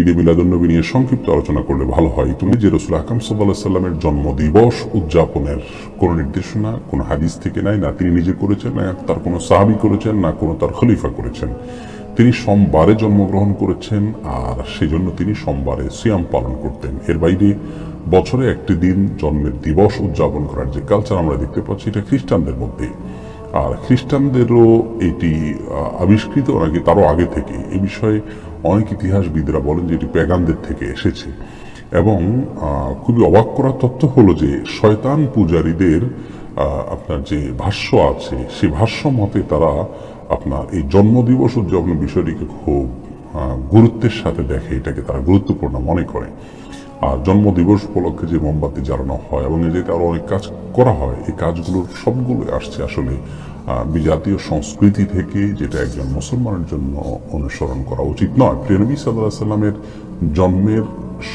ঈদে মিলাদুন্নবী নিয়ে সংক্ষিপ্ত আলোচনা করলে ভালো হয়। তুমি যে রসুল আকাম সাল্লাহ সাল্লামের জন্ম দিবস উদযাপনের কোনো নির্দেশনা, কোনো হাদিস থেকে নাই, না তিনি নিজে করেছেন, না তার কোনো সাহাবি করেছেন, না কোনো তার খলিফা করেছেন। তিনি সোমবারে জন্মগ্রহণ করেছেন আর সেজন্য তিনি সোমবারে সিয়াম পালন করতেন। এর বাইরে বছরে একটি দিন জন্মের দিবস উদযাপন করার যে কালচার আমরা দেখতে পাচ্ছি, এটা খ্রিস্টানদের মধ্যে। আর খ্রিস্টানদেরও এটি আবিষ্কৃত নাকি তারও আগে থেকে। এ বিষয়ে অনেক ইতিহাসবিদরা বলেন যে এটি প্যাগানদের থেকে এসেছে। এবং খুবই অবাক করার তথ্য হলো যে শয়তান পূজারীদের আপনার যে ভাষ্য আছে, সে ভাষ্য মতে তারা আপনার এই জন্মদিবস উদযাপনের বিষয়টিকে খুব গুরুত্বের সাথে দেখে, এটাকে তারা গুরুত্বপূর্ণ মনে করে। জন্মদিবস উপলক্ষে যে মোমবাতি জ্বালানো হয় এবং এই যে আরও অনেক কাজ করা হয়, এই কাজগুলোর সবগুলো আসছে আসলে বিজাতীয় সংস্কৃতি থেকে যেটা একজন মুসলমানের জন্য অনুসরণ করা উচিত নয়। প্রিয়নবী সাল্লাহ সাল্লামের জন্মের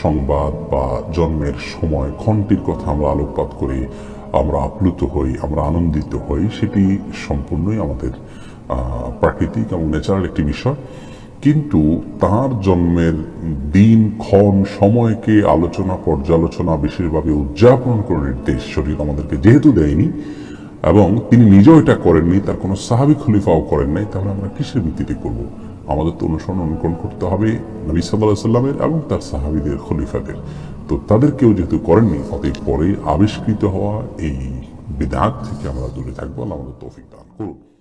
সংবাদ বা জন্মের সময় ঘন্টির কথা আমরা আলোকপাত করি, আমরা আপ্লুত হই, আমরা আনন্দিত হই, সেটি সম্পূর্ণই আমাদের প্রাকৃতিক এবং ন্যাচারাল একটি বিষয়। কিন্তু তার জন্মের দিন, ক্ষণ, সময়কে আলোচনা, পর্যালোচনা বিশেষভাবে উদযাপন করে নির্দেশ শরীর আমাদেরকে যেহেতু দেয়নি এবং তিনি নিজেও এটা করেননি, তার কোনো সাহাবি খলিফাও করেন নাই, তাহলে আমরা কিসের ভিত্তিতে করব? আমাদের তো অনুসরণ অনুকরণ করতে হবে নবী সাল্লাহ সাল্লামের এবং তার সাহাবিদের, খলিফাদের। তো তাদের কেউ যেহেতু করেননি, অতএব পরে আবিষ্কৃত হওয়া এই বিদাত থেকে আমরা দূরে থাকব আমাদের তৌফিক দান করুন।